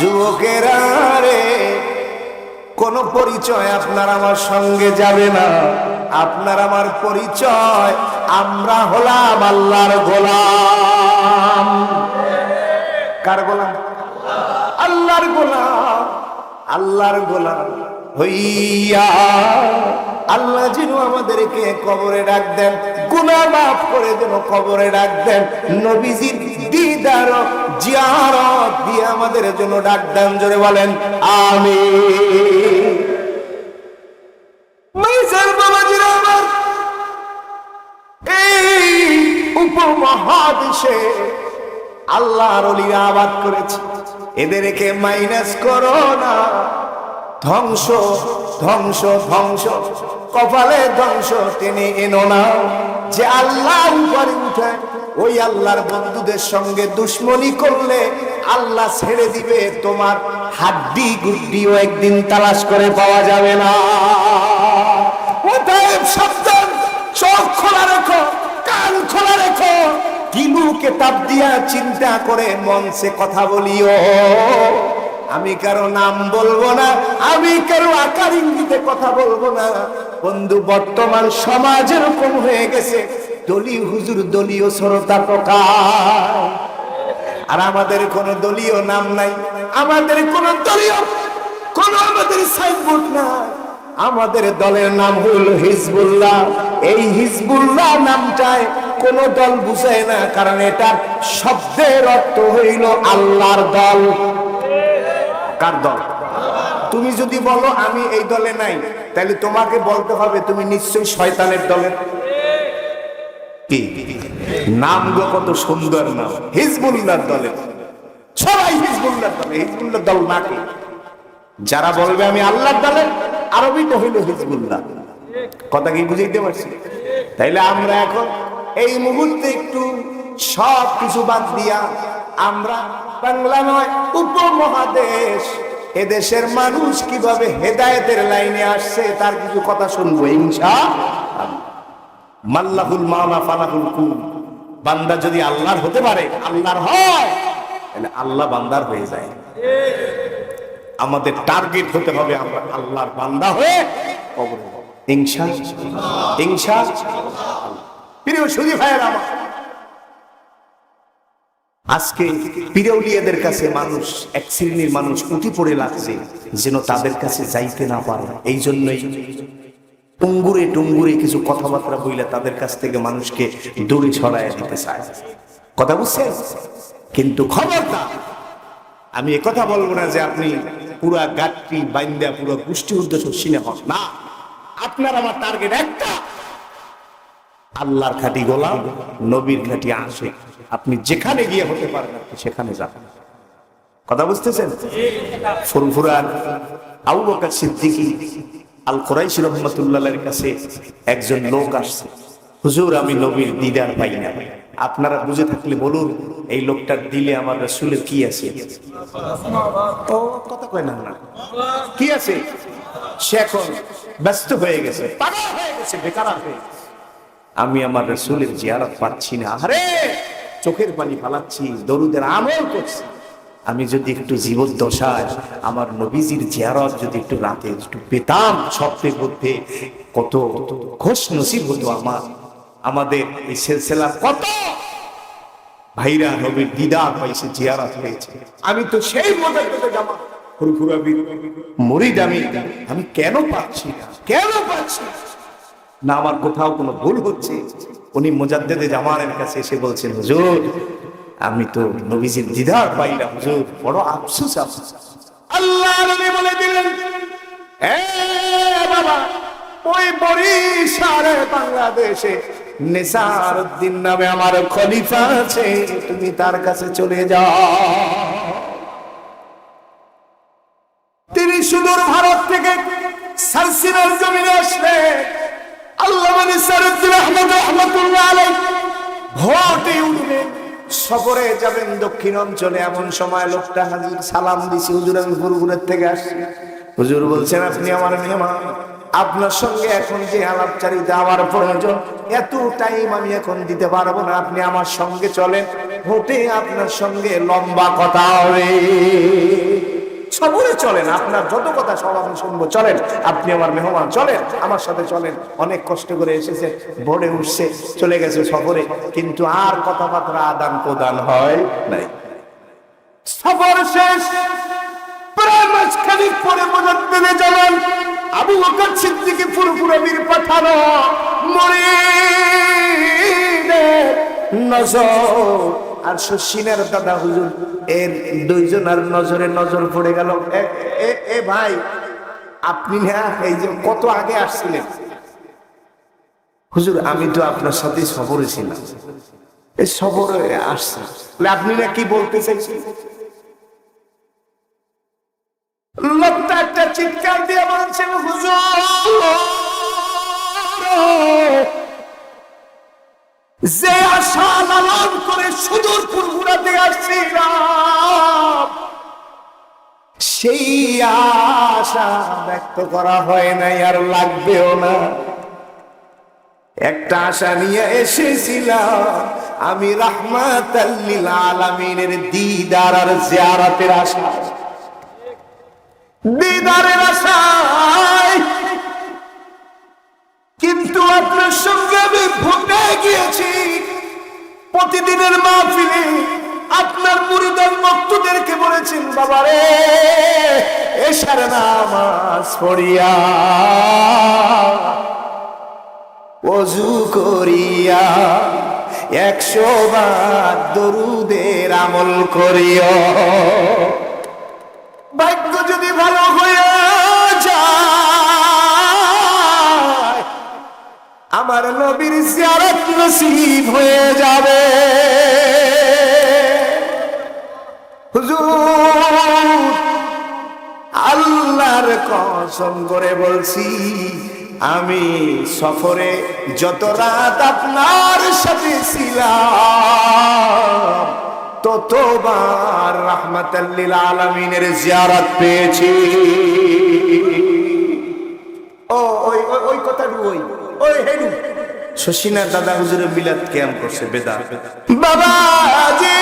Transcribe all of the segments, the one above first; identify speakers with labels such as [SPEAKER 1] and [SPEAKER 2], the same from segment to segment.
[SPEAKER 1] যুবকেরা রে কোন পরিচয় আপনার আমার সঙ্গে যাবে না। আপনার আমার পরিচয়, আমরা হলাম আল্লাহর গোলাম। কার গোলাম? আল্লাহর গোলাম। আল্লাহর গোলাম হইয়া আল্লাহ যেন আমাদেরকে কবরে ডাক দেন। গুনাহ মাফ করে যেন কবরে ডাক দেন। নবীজির দিদার আমাদের জন্য ডাক দেন, জোরে বলেন এই উপমহাদেশে আল্লাহর অলিরা আবাদ করেছে। এদেরকে মাইনাস করো না। ধ্বংস ধ্বংস ধ্বংস, কপালে ধ্বংস টেনে এনো না। যে আল্লাহ উপরে উঠে ওই আল্লাহর বন্ধুদের সঙ্গে দুশ্মনী করলে আল্লাহ ছেড়ে দিবে, তোমার হাড্ডি গুড্ডিও একদিন তালাশ করে পাওয়া যাবে না। সাবধান, চোখ খোলা রেখো, কান খোলা রেখো। কিলু কেতাব দিয়া চিন্তা করে মঞ্চে কথা বলিও। আমি কারও নাম বলব না, আমি কারও আকার ইঙ্গিতে কথা বলব না। বন্ধু, বর্তমান সমাজ এরকম হয়ে গেছে দলীয় হুজুর দলীয় শ্রোতা আর আমাদের কোনো দলীয় নাম নাই, আমাদের কোনো দলীয়, কোন আমাদের সাইনবোর্ড নাই। আমাদের দলের নাম হইল হিজবুল্লাহ। এই হিজবুল্লাহ নামটায় কোন দল বুঝায় না, কারণ এটা শব্দের অর্থ হইল আল্লাহর দল। কার দল? তুমি যদি বলো, আমি এই দলে নাই, তাহলে তোমাকে বলতে হবে, তুমি নিশ্চয়ই শয়তানের দলের। কি কত সুন্দর নাম। হিজবুল্লাহর দলের সবাই হিজবুল্লাহর দলে। হিজবুল্লাহর দল নাকি যারা বলবে আমি আল্লাহর দলের আরবিটা হইল হিজবুল্লাহ। কথা কি বুঝাইতে পারছি? তাইলে আমরা এখন এই মুহূর্তে একটু সব কিছু বাদ দিয়া আমরা বাংলা নয়, উপমহাদেশ। এদেশের মানুষ কীভাবে হেদায়েতের লাইনে আসছে, তার কিছু কথা শুনব, ইনশা মাল্লাহুল মাওলা ফালাহুল কুল। বান্দা যদি আল্লাহর হতে পারে, আল্লাহর হয়, তাহলে আল্লাহ বান্দার হয়ে যায়। আমাদের টার্গেট হতে হবে আমরা আল্লাহর বান্দা হয়ে কবরে। ইনশা ইনশা প্রিয় সুদী ভাইয়ের আমার, আজকে পিরৌলিয়াদের কাছে মানুষ, এক শ্রেণির মানুষ উঠি পড়ে লাগছে যেন তাদের কাছে যাইতে না পারে। এই জন্যই টুঙ্গুরে টুঙ্গুরে কিছু কথাবার্তা বইলে তাদের কাছ থেকে মানুষকে দূরে ছড়ায় দিতে চায়। কথা বুঝছেন? কিন্তু খবরদার, আমি কথা বলব না যে আপনি পুরা গাঠটি বাইন্দা, পুরো গোষ্ঠী উদ্দেশ্য সিনে হন। না, আপনার আমার টার্গেট একটা। আল্লাহর খাটি গোলাম, নবীর খাটি আসে আপনি যেখানে গিয়ে হতে পারেন, আপনি সেখানে যাবেন কথা বুঝতেছেন? ফুরফুরার আবু বকর সিদ্দিকী আল কোরাইশি রহমতুল্লাহের কাছে একজন লোক আসছে। হুজুর, আমি নবীর দিদার পাই না। আপনারা বুঝে থাকলে বলুন, এই লোকটার দিলে আমার রসুলের কি আছে? ও, কথা কয় না কি আছে? সে এখন ব্যস্ত হয়ে গেছে। আমি আমার রসুলের জিয়ারত পাচ্ছি না। আরে চোখের পানি ফালাচ্ছি, দরুদের আমল করছি। আমি যদি একটু জীবদ্দশায় আমার নবীজির জিয়ারত যদি একটু রাতে একটু পেতাম স্বপ্নের মধ্যে, কত খোশ নসিব হতো আমার। আমাদের এই সিলসিলা কত ভাইরা নবীর দিদার পাইছে জিয়ারত হয়েছে। আমি তো সেই জামা ফুরফুরাবি মরিদ আমি আমি কেন পাচ্ছি না? কেন পাচ্ছি? না? আমার কোথাও কোনো ভুল হচ্ছে। উনি মোজাদ্দেদে জামানের কাছে এসে বলছেন, হুজুর আমি তো নবীজির দিদার পাই না হুজুর। বড় আফসোস আফসোস। আল্লাহ নবী বলে দিলেন, এ বাবা, ওই বরিশালে বাংলাদেশে নেসার উদ্দিন নামে আমার খলিফা আছে, তুমি তার কাছে চলে যাও। তিনি সুদূর ভারত থেকে সালসিনার জমিনে আসলেন। আল্লাহ মানে সারুদ্দিন আহমদ রহমতুল্লাহ আলাই ভোটে উঠবেন সফরে যাবেন দক্ষিণ অঞ্চলে, এমন সময় লোকটা হাজির, সালাম দিছি, হুজুর, আমি গুরুগুরের থেকে আসছি। হুজুর বলছেন, আপনি আমার মেহমান, আপনার সঙ্গে এখন যে আলাপচারিতা আমার প্রয়োজন, এত টাইম আমি এখন দিতে পারব না, আপনি আমার সঙ্গে চলেন ভোটে আপনার সঙ্গে লম্বা কথা হবে। সবরে চলেন, আপনার যত কথা সব আমি শুনব। চলেন, আপনি আমার মেহমান, চলেন, আমার সাথে চলেন। অনেক কষ্ট করে এসেছে বোর্ডে উঠছে, চলে গেছে সফরে, কিন্তু আর কথাবার্তা আদান প্রদান হয় নাই। সফর শেষ পাঠানো মরে নজর। আর শশিনের দাদা হুজুর, এর দুইজন আর নজরে নজর পড়ে গেল। এ ভাই, আপনি না, এই যে কত আগে আসছিলেন? হুজুর, আমি তো আপনার সাথে সফরে ছিলাম। এই সফরে আসছে। আপনি না কি বলতে চাইছেন লোকটা একটা চিৎকার দিয়ে বলছেন, হুজুর যে আশা লালন করে সুদূর ফুরফুরাতে আসছিলাম সেই আশা ব্যক্ত করা হয় নাই আর লাগবেও না। একটা আশা নিয়ে এসেছিলাম, আমি রাহমাত আলামিনের দিদার আর জিয়ারাতের আশা। দিদারের আশায় কিন্তু আপনার সঙ্গে আমি ভুলে গিয়েছি। প্রতিদিনের মাহফিলে আপনার মুরিদান ভক্তদেরকে বলেছেন বাবা রে এসার নামাজ পড়িয়া, অজু করিয়া, একশো বার দরুদের আমল করিয়া নসিব হয়ে যাবে। হুজুর, আল্লাহর কসম করে বলছি, আমি সফরে যত রাত আপনার সাথে ছিলাম, ততবার রহমতাল্লিল আলমিনের জিয়ারত পেয়েছি। ও, ওই, ওই- কথাটু ওই ওই হেডু। শশীনার দাদা হুজুরের মিলাদ ক্যাম্প করছে, বেদা। বাবাজি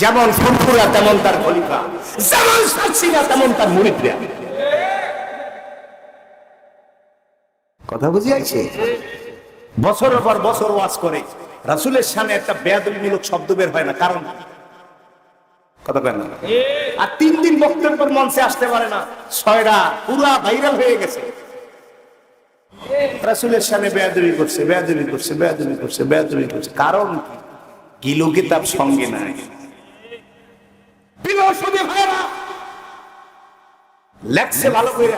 [SPEAKER 1] যেমন ফুরফুরা, তেমন তার খলিফা। যেমন শশীনা, তেমন তার মুরিদরা। কথা বুঝি আছে বছরের পর বছর ওয়াজ করে। রাসুলের সামনে একটা বেয়াদবিমূলক শব্দ বের হয় না, কারণ? কথা কেন আর তিন দিন বক্তব্যের মঞ্চে আসতে পারে না। ছয়টা, পুরা ভাইরাল হয়ে গেছে। রাসুলের সামনে বেয়াদবি করছে বেয়াদবি করছে বেয়াদবি করছে বেয়াদবি করছে। কারণ? গিলো কিতাব সঙ্গে নাই। লেখছে ভালো করে।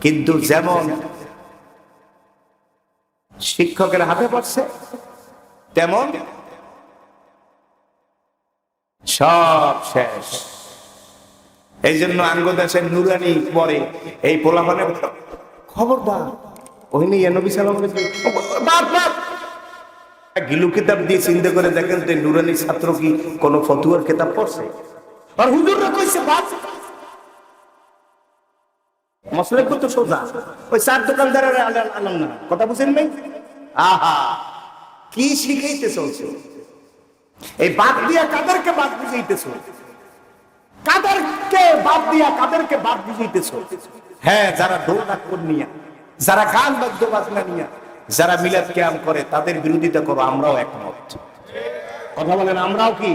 [SPEAKER 1] কিন্তু যেমন শিক্ষকের হাতে পড়ছে, তেমন সব শেষ। এই জন্য আঙ্গদাসের নুরানি পরে এই পোলাপানে খবরদার। ওই নিয়ে নবী সালাম গিলু কিতাব দিয়ে চিন্তা করে দেখেন যে নুরানি ছাত্র কি কোন ফতুয়ার কিতাব পড়ছে? আর হুজুররা কইছে বাপ মশলা করতো সোজা। ওই চার দোকানদারের আল- আলাম না। কথা বুঝেন নাই? আহা, কি শিখাইতে চলছে এই বাদ দিয়া কাদেরকে বাদ বুঝাইতেছ? কাদেরকে বাদ দিয়া কাদেরকে বাদ বুঝাইতেছ হ্যাঁ যারা ঢোল ডাক্কর নিয়া, যারা গান বাদ্য বাজনা নিয়া, যারা মিলাদ ক্যাম করে, তাদের বিরোধিতা করো, আমরাও একমত কথা বলেন, আমরাও কি।